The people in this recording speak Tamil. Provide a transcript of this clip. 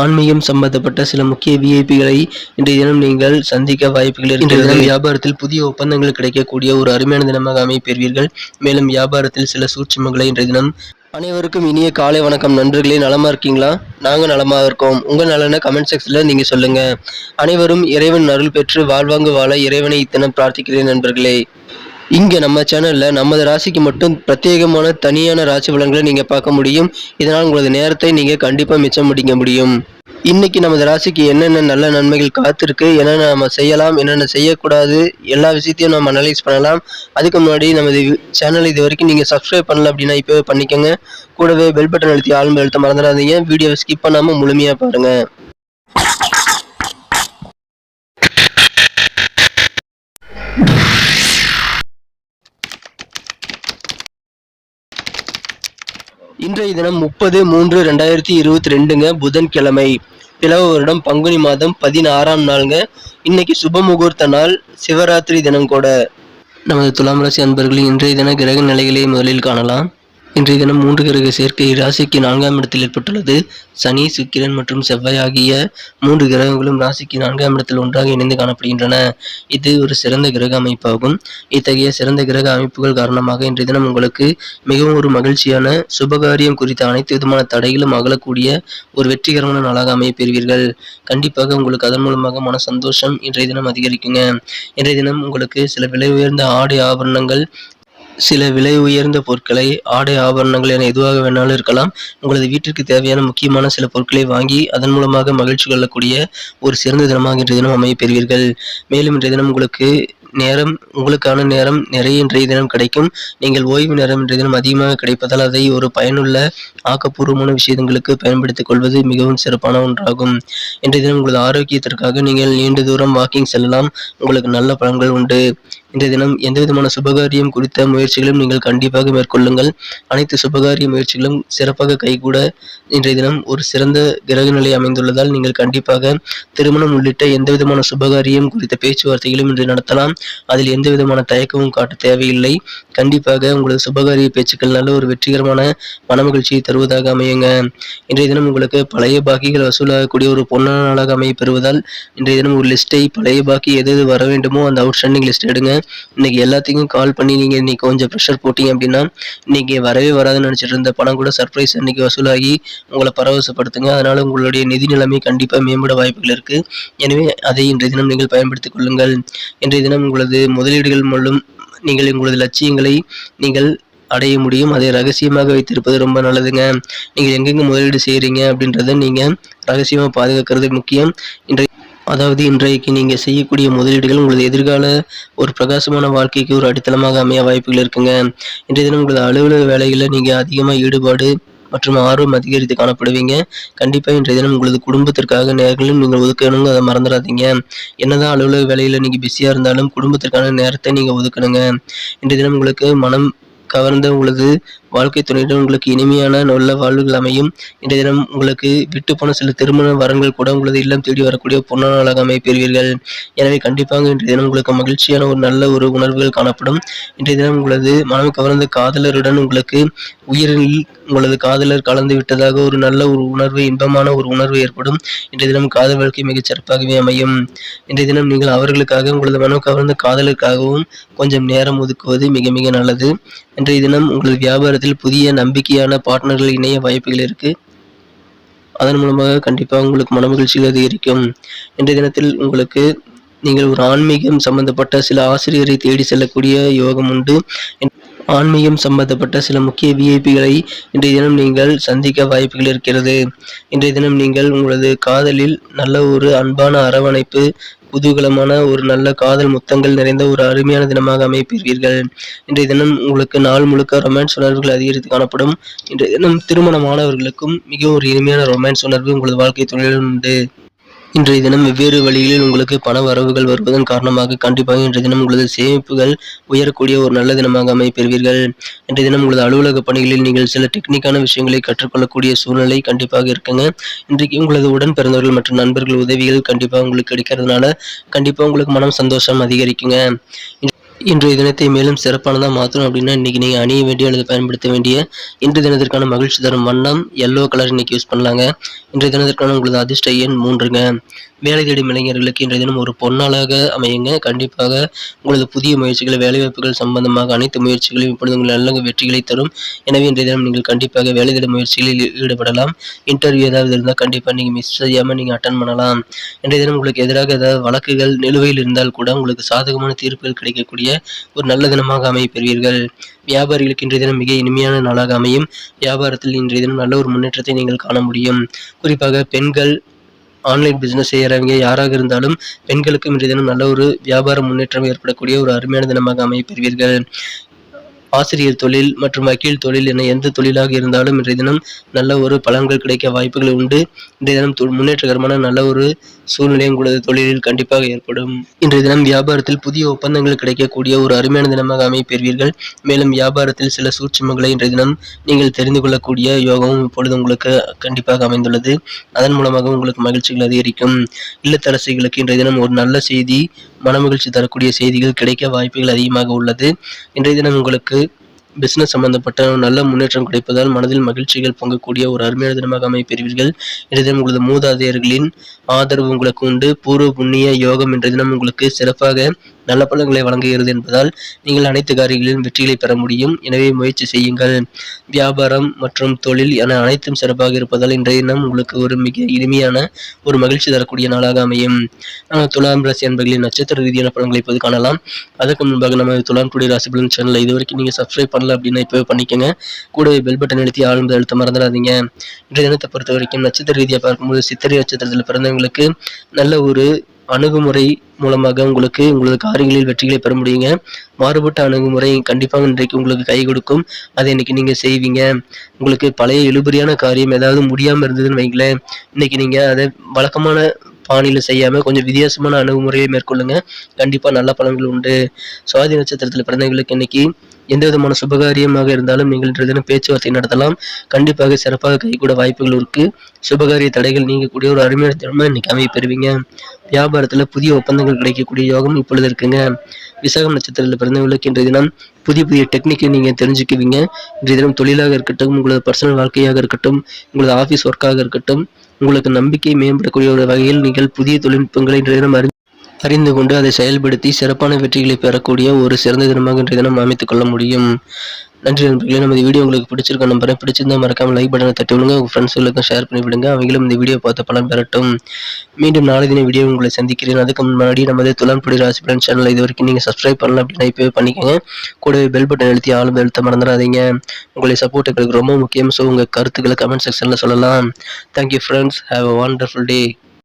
ஆன்மீகம் சம்பந்தப்பட்ட சில முக்கிய விஐபிகளை இன்றைய தினம் நீங்கள் சந்திக்க வாய்ப்புகள் இருக்கிறது. வியாபாரத்தில் புதிய ஒப்பந்தங்கள் கிடைக்கக்கூடிய ஒரு அருமையான தினமாக அமைப்பெறுவீர்கள் மேலும் வியாபாரத்தில் சில சூட்சுமங்களை இன்றைய தினம் அனைவருக்கும் இனிய காலை வணக்கம். நண்பர்களே நலமா இருக்கீங்களா? நாங்க நலமா இருக்கோம். உங்க நலனை கமெண்ட் செக்ஷன்ல நீங்க சொல்லுங்க. அனைவரும் இறைவன் அருள் பெற்று வாழ்வாங்கு வாழ இறைவனை இத்தனம் பிரார்த்திக்கிறேன் நண்பர்களே. இங்கே நம்ம சேனலில் நமது ராசிக்கு மட்டும் பிரத்யேகமான தனியான ராசி பலன்களை நீங்கள் பார்க்க முடியும். இதனால் உங்களது நேரத்தை நீங்கள் கண்டிப்பாக மிச்சம் முடிக்க முடியும். இன்னைக்கு நமது ராசிக்கு என்னென்ன நல்ல நன்மைகள் காத்திருக்கு என்னென்ன நம்ம செய்யலாம் என்னென்ன செய்யக்கூடாது எல்லா விஷயத்தையும் நம்ம அனலைஸ் பண்ணலாம். அதுக்கு முன்னாடி நமது சேனல் இது வரைக்கும் நீங்கள் சப்ஸ்கிரைப் பண்ணல அப்படின்னா இப்போவே பண்ணிக்கோங்க. கூடவே பெல் பட்டன் அழுத்தி ஆளுமை எழுத்த மறந்துடாதீங்க. வீடியோவை ஸ்கிப் பண்ணாமல் முழுமையாக பாருங்கள் இன்றைய தினம் முப்பது மூன்று ரெண்டாயிரத்தி இருபத்தி ரெண்டுங்க புதன்கிழமை. பிளவ வருடம் பங்குனி மாதம் பதினாறாம் நாளுங்க. இன்னைக்கு சுப முகூர்த்த நாள் சிவராத்திரி தினம் கூட. நமது துலாம் ராசி அன்பர்களின் இன்றைய தின கிரக நிலைகளை முதலில் காணலாம். இன்றைய தினம் மூன்று கிரக சேர்க்கை ராசிக்கு நான்காம் இடத்தில் ஏற்பட்டுள்ளது. சனி சுக்கிரன் மற்றும் செவ்வாய் ஆகிய மூன்று கிரகங்களும் ராசிக்கு நான்காம் இடத்தில் ஒன்றாக இணைந்து காணப்படுகின்றன. இது ஒரு சிறந்த கிரக அமைப்பாகும். இத்தகைய சிறந்த கிரக அமைப்புகள் காரணமாக இன்றைய தினம் உங்களுக்கு மிகவும் ஒரு மகிழ்ச்சியான சுபகாரியம் குறித்த அனைத்து விதமான தடைகளும் அகலக்கூடிய ஒரு வெற்றிகரமான நாளாக அமைய பெறுவீர்கள் கண்டிப்பாக உங்களுக்கு அதன் மூலமாக மன சந்தோஷம் இன்றைய தினம் அதிகரிக்குங்க. இன்றைய தினம் உங்களுக்கு சில விலை உயர்ந்த ஆடை ஆபரணங்கள் சில விலை உயர்ந்த பொருட்களை ஆடை ஆபரணங்கள் என எதுவாக வேணாலும் இருக்கலாம். உங்களது வீட்டிற்கு தேவையான முக்கியமான சில பொருட்களை வாங்கி அதன் மூலமாக மகிழ்ச்சி கொள்ளக்கூடிய ஒரு சிறந்த தினமாக இன்றைய தினம் அமைய பெறுவீர்கள். மேலும் இன்றைய தினம் உங்களுக்கு நேரம் உங்களுக்கான நேரம் நிறைய இன்றைய தினம் கிடைக்கும். நீங்கள் ஓய்வு நேரம் இன்றைய தினம் அதிகமாக கிடைப்பதால் அதை ஒரு பயனுள்ள ஆக்கப்பூர்வமான விஷயங்களுக்கு பயன்படுத்திக் கொள்வது மிகவும் சிறப்பான ஒன்றாகும். இன்றைய தினம் உங்களது ஆரோக்கியத்திற்காக நீங்கள் நீண்ட தூரம் வாக்கிங் செல்லலாம். உங்களுக்கு நல்ல பலன்கள் உண்டு. இன்றைய தினம் எந்தவிதமான சுபகாரியம் குறித்த முயற்சிகளும் நீங்கள் கண்டிப்பாக மேற்கொள்ளுங்கள். அனைத்து சுபகாரிய முயற்சிகளும் சிறப்பாக கைகூட இன்றைய தினம் ஒரு சிறந்த கிரக நிலை அமைந்துள்ளதால் நீங்கள் கண்டிப்பாக திருமணம் உள்ளிட்ட எந்த விதமான சுபகாரியம் குறித்த பேச்சுவார்த்தைகளும் இன்று நடத்தலாம். அதில் எந்த விதமான தயக்கமும் காட்ட தேவையில்லை. கண்டிப்பாக உங்களது சுபகாரிய பேச்சுக்கள் நல்ல ஒரு வெற்றிகரமான மனமகிழ்ச்சியை தருவதாக அமையுங்க. இன்றைய தினம் உங்களுக்கு பழைய பாக்கிகள் வசூலாகக்கூடிய ஒரு பொன்னான நாளாக அமைய பெறுவதால் இன்றைய தினம் ஒரு லிஸ்ட்டை பழைய பாக்கி எது எது வர வேண்டுமோ அந்த அவுட்ஸ்டாண்டிங் லிஸ்ட் எடுங்க. இன்னைக்கு எல்லாத்துக்கும் கால் பண்ணி நீங்கள் இன்னைக்கு கொஞ்சம் ப்ரெஷர் போட்டீங்க அப்படின்னா இன்னைக்கு வரவே வராதுன்னு நினச்சிட்டு இருந்த பணம் கூட சர்ப்ரைஸ் இன்னைக்கு வசூலாகி உங்களை பரவசப்படுத்துங்க. அதனால உங்களுடைய நிதி நிலைமை கண்டிப்பாக மேம்பட வாய்ப்புகள் இருக்கு. எனவே அதை இன்றைய தினம் நீங்கள் பயன்படுத்திக் கொள்ளுங்கள். இன்றைய தினம் உங்களது முதலீடுகள் மூலம் நீங்கள் உங்களது லட்சியங்களை நீங்கள் அடைய முடியும். அதை ரகசியமாக வைத்திருப்பது ரொம்ப நல்லதுங்க. நீங்கள் எங்கெங்க முதலீடு செய்கிறீங்க அப்படின்றத நீங்கள் ரகசியமாக பாதுகாக்கிறது முக்கியம். இன்றைய அதாவது இன்றைக்கு நீங்கள் செய்யக்கூடிய முதலீடுகள் உங்களது எதிர்கால ஒரு பிரகாசமான வாழ்க்கைக்கு ஒரு அடித்தளமாக அமைய வாய்ப்புகள் இருக்குங்க. இன்றைய தினம் உங்களது அலுவலக வேலைகளில் நீங்கள் அதிகமாக ஈடுபாடு மற்றும் ஆர்வம் அதிகரித்து காணப்படுவீங்க. கண்டிப்பாக இன்றைய தினம் உங்களது குடும்பத்திற்காக நேரங்களும் நீங்கள் ஒதுக்கணுங்க அதை மறந்துடாதீங்க. என்னதான் அலுவலக வேலையில் நீங்கள் பிஸியாக இருந்தாலும் குடும்பத்திற்கான நேரத்தை நீங்கள் ஒதுக்கணுங்க. இன்றைய தினம் உங்களுக்கு மனம் கவர்ந்த உங்களது வாழ்க்கை துணையுடன் உங்களுக்கு இனிமையான நல்ல வாழ்வுகள் அமையும். இன்றைய தினம் உங்களுக்கு விட்டு போன சில திருமண வரங்கள் கூட உங்களது இல்லம் தேடி வரக்கூடிய பொன்னான நாளாக பெறுவீர்கள் எனவே கண்டிப்பாக இன்றைய தினம் உங்களுக்கு மகிழ்ச்சியான ஒரு நல்ல ஒரு உணர்வுகள் காணப்படும். இன்றைய தினம் உங்களது மனம் கவர்ந்த காதலருடன் உங்களுக்கு உயிரில் உங்களது காதலர் கலந்து விட்டதாக ஒரு நல்ல ஒரு உணர்வு இன்பமான ஒரு உணர்வு ஏற்படும். இன்றைய தினம் காதல் வாழ்க்கை மிகச் சிறப்பாகவே அமையும். இன்றைய தினம் நீங்கள் அவர்களுக்காக உங்களது மனம் கவர்ந்த காதலுக்காகவும் கொஞ்சம் நேரம் ஒதுக்குவது மிக மிக நல்லது. இன்றைய தினம் உங்களது வியாபாரத்தில் புதிய நம்பிக்கையான பார்ட்னர்கள் இணைய வாய்ப்புகள் இருக்கு. அதன் மூலமாக கண்டிப்பாக உங்களுக்கு மனமகிழ்ச்சிகள் அதிகரிக்கும். இன்றைய தினத்தில் உங்களுக்கு நீங்கள் ஒரு ஆன்மீகம் சம்பந்தப்பட்ட சில ஆசிரியரை தேடி செல்லக்கூடிய யோகம் உண்டு. ஆன்மீகம் சம்பந்தப்பட்ட சில முக்கிய விஐபிகளை இன்றைய தினம் நீங்கள் சந்திக்க வாய்ப்புகள் இருக்கிறது. இன்றைய தினம் நீங்கள் உங்களது காதலில் நல்ல ஒரு அன்பான அரவணைப்பு குதூகலமான ஒரு நல்ல காதல் முத்தங்கள் நிறைந்த ஒரு அருமையான தினமாக அமைப்பீர்கள். இன்றைய தினம் உங்களுக்கு நாள் முழுக்க ரொமான்ஸ் உணர்வுகள் அதிகரித்து காணப்படும். இன்றைய தினம் திருமணமானவர்களுக்கும் மிகவும் ஒரு இனிமையான ரொமான்ஸ் உணர்வு உங்களது வாழ்க்கை தொழிலில் உண்டு. இன்றைய தினம் வெவ்வேறு வழிகளில் உங்களுக்கு பண வரவுகள் வருவதன் காரணமாக கண்டிப்பாக இன்றைய தினம் உங்களது சேமிப்புகள் உயரக்கூடிய ஒரு நல்ல தினமாக அமைப்பெறுவீர்கள். இன்றைய தினம் உங்களது அலுவலக பணிகளில் நீங்கள் சில டெக்னிக்கான விஷயங்களை கற்றுக்கொள்ளக்கூடிய சூழ்நிலை கண்டிப்பாக இருக்குங்க. இன்றைக்கு உங்களது உடன் பிறந்தவர்கள் மற்றும் நண்பர்கள் உதவிகள் கண்டிப்பாக உங்களுக்கு கிடைக்கிறதுனால கண்டிப்பாக உங்களுக்கு மனம் சந்தோஷம் அதிகரிக்குங்க. இன்றைய தினத்தை மேலும் சிறப்பானதாக மாற்றணும் அப்படின்னா இன்றைக்கி நீங்கள் அணிய வேண்டிய அல்லது பயன்படுத்த வேண்டிய இன்றைய தினத்திற்கான மகிழ்ச்சி தரும் வண்ணம் எல்லோ கலர் இன்றைக்கி யூஸ் பண்ணலாங்க. இன்றைய தினத்திற்கான உங்களது அதிர்ஷ்ட எண் மூன்றுங்க. வேலை தேடும் இளைஞர்களுக்கு இன்றைய தினம் ஒரு பொன்னாளாக அமையுங்க. கண்டிப்பாக உங்களது புதிய முயற்சிகள் வேலைவாய்ப்புகள் சம்பந்தமாக அனைத்து முயற்சிகளையும் இப்பொழுது உங்கள் நல்ல வெற்றிகளை தரும். எனவே இன்றைய தினம் நீங்கள் கண்டிப்பாக வேலை தேடும் முயற்சிகளில் ஈடுபடலாம். இன்டர்வியூ ஏதாவது இருந்தால் கண்டிப்பாக நீங்கள் மிஸ் செய்யாமல் நீங்கள் அட்டன் பண்ணலாம். இன்றைய தினம் உங்களுக்கு எதிராக ஏதாவது வழக்குகள் நிலுவையில் இருந்தால் கூட உங்களுக்கு சாதகமான தீர்ப்புகள் கிடைக்கக்கூடிய ஒரு நல்ல தினமாக அமைய பெறுவீர்கள் வியாபாரிகளுக்கு இன்றைய தினம் மிக இனிமையான நாளாக அமையும். வியாபாரத்தில் இன்றைய தினம் நல்ல ஒரு முன்னேற்றத்தை நீங்கள் காண முடியும். குறிப்பாக பெண்கள் ஆன்லைன் பிஸ்னஸ் செய்கிறவங்க யாராக இருந்தாலும் பெண்களுக்கும் இன்றைய தினம் நல்ல ஒரு வியாபார முன்னேற்றம் ஏற்படக்கூடிய ஒரு அருமையான தினமாக அமைய பெறுவீர்கள் ஆசிரியர் தொழில் மற்றும் வக்கீல் தொழில் என எந்த தொழிலாக இருந்தாலும் இன்றைய தினம் நல்ல ஒரு பலன்கள் கிடைக்க வாய்ப்புகள் உண்டு. இன்றைய தினம் முன்னேற்றகரமான நல்ல ஒரு சூழ்நிலை உங்களது தொழிலில் கண்டிப்பாக ஏற்படும். இன்றைய தினம் வியாபாரத்தில் புதிய ஒப்பந்தங்கள் கிடைக்கக்கூடிய ஒரு அருமையான தினமாக அமைப்பெறுவீர்கள். மேலும் வியாபாரத்தில் சில சூட்சுமங்களை இன்றைய தினம் நீங்கள் தெரிந்து கொள்ளக்கூடிய யோகமும் இப்பொழுது உங்களுக்கு கண்டிப்பாக அமைந்துள்ளது. அதன் மூலமாக உங்களுக்கு மகிழ்ச்சிகள் அதிகரிக்கும். இல்லத்தரசிகளுக்கு இன்றைய தினம் ஒரு நல்ல செய்தி மனமகிழ்ச்சி தரக்கூடிய செய்திகள் கிடைக்க வாய்ப்புகள் அதிகமாக உள்ளது. இன்றைய தினம் உங்களுக்கு பிசினஸ் சம்பந்தப்பட்ட நல்ல முன்னேற்றம் கிடைப்பதால் மனதில் மகிழ்ச்சிகள் பொங்கக்கூடிய ஒரு அருமையான தினமாக அமைப்பெறுவீர்கள் இன்றைய தினம் உங்களது மூதாதையர்களின் ஆதரவு உங்களுக்கு உண்டு. பூர்வ புண்ணிய யோகம் இன்றைய தினம் உங்களுக்கு சிறப்பாக நல்ல பலன்களை வழங்குகிறது என்பதால் நீங்கள் அனைத்து காரியங்களிலும் வெற்றிகளை பெற முடியும். எனவே முயற்சி செய்யுங்கள். வியாபாரம் மற்றும் தொழில் என அனைத்தும் சிறப்பாக இருப்பதால் இன்றைய தினம் உங்களுக்கு ஒரு மிக இனிமையான ஒரு மகிழ்ச்சி தரக்கூடிய நாளாக அமையும். துலாம் ராசி என்பர்களின் நட்சத்திர ரீதியான பலன்களை இப்போது காணலாம். அதற்கு முன்பாக நம்ம துலாம் குடி ராசி பலன் சேனலை இது வரைக்கும் நீங்கள் சப்ஸ்கிரைப் பண்ணல அப்படின்னா இப்போவே பண்ணிக்கோங்க. கூடவே பெல் பட்டன் எழுத்தி ஆழ்ந்து அழுத்த மறந்துடாதீங்க. இன்றைய தினத்தை பொறுத்த வரைக்கும் நட்சத்திர ரீதியாக பார்க்கும்போது சித்திரை நட்சத்திரத்தில் பிறந்தவங்களுக்கு நல்ல ஒரு அணுகுமுறை மூலமாக உங்களுக்கு உங்களது காரியங்களில் வெற்றிகளை பெற முடியுங்க. மாறுபட்ட அணுகுமுறை கண்டிப்பாக இன்றைக்கு உங்களுக்கு கை கொடுக்கும். அதை இன்னைக்கு நீங்கள் செய்வீங்க. உங்களுக்கு பழைய இழுபறியான காரியம் ஏதாவது முடியாமல் இருந்ததுன்னு வைங்களேன். இன்னைக்கு நீங்கள் அதை வழக்கமான பாணியில் செய்யாமல் கொஞ்சம் வித்தியாசமான அணுகுமுறையை மேற்கொள்ளுங்க. கண்டிப்பாக நல்ல பலன்கள் உண்டு. சுவாதி நட்சத்திரத்தில் பிறந்தவங்களுக்கு இன்னைக்கு எந்த விதமான சுபகாரியமாக இருந்தாலும் நீங்கள் இன்றைய தினம் பேச்சுவார்த்தை நடத்தலாம். கண்டிப்பாக சிறப்பாக கைகூட வாய்ப்புகள் இருக்கு. சுபகாரிய தடைகள் நீங்கக்கூடிய ஒரு அருமையான தினமாக இன்னைக்கு அமைய பெறுவீங்க. வியாபாரத்தில் புதிய ஒப்பந்தங்கள் கிடைக்கக்கூடிய யோகம் இப்பொழுது இருக்குங்க. விசாகம் நட்சத்திரத்தில் பிறந்தவங்களுக்கு இன்றைய தினம் புதிய புதிய டெக்னிக்கை நீங்கள் தெரிஞ்சுக்குவீங்க. இன்றைய தினம் தொழிலாக இருக்கட்டும் உங்களது பர்சனல் வாழ்க்கையாக இருக்கட்டும் உங்களது ஆஃபீஸ் ஒர்க்காக இருக்கட்டும் உங்களுக்கு நம்பிக்கை மேம்படக்கூடிய ஒரு வகையில் நீங்கள் புதிய தொழில்நுட்பங்களை இன்றைய தினம் அறிந்து அறிந்து கொண்டு அதை செயல்படுத்தி சிறப்பான வெற்றிகளை பெறக்கூடிய ஒரு சிறந்த தினமாக இன்றைய தினம் அமைத்துக் கொள்ள முடியும். நன்றி நண்பர்களே. நம்ம இந்த வீடியோ உங்களுக்கு பிடிச்சிருக்க நம்புறேன். பிடிச்சிருந்தா மறக்காம லைக் பட்டனை தட்டி விடுங்க. உங்கள் ஃப்ரெண்ட்ஸுகளுக்கும் ஷேர் பண்ணி விடுங்க. அவங்களும் இந்த வீடியோ பார்த்து பலன் பெறட்டும். மீண்டும் நாளை தினம் வீடியோ உங்களை சந்திக்கிறேன். அதுக்கு முன்னாடி நமது துளான்புடி பொடி ராசி சேனல் இது வரைக்கும் நீங்கள் சப்ஸ்கிரைப் பண்ணல அப்படின்னா இப்போவே பண்ணிக்கோங்க. கூடவே பெல் பட்டன் எழுத்தி ஆளும் எழுத்த மறந்துடாதீங்க. உங்களுடைய சப்போர்ட் எங்களுக்கு ரொம்ப முக்கியம். ஸோ உங்கள் கருத்துக்களை கமெண்ட் செக்ஷனில் சொல்லலாம். Thank you friends have a wonderful day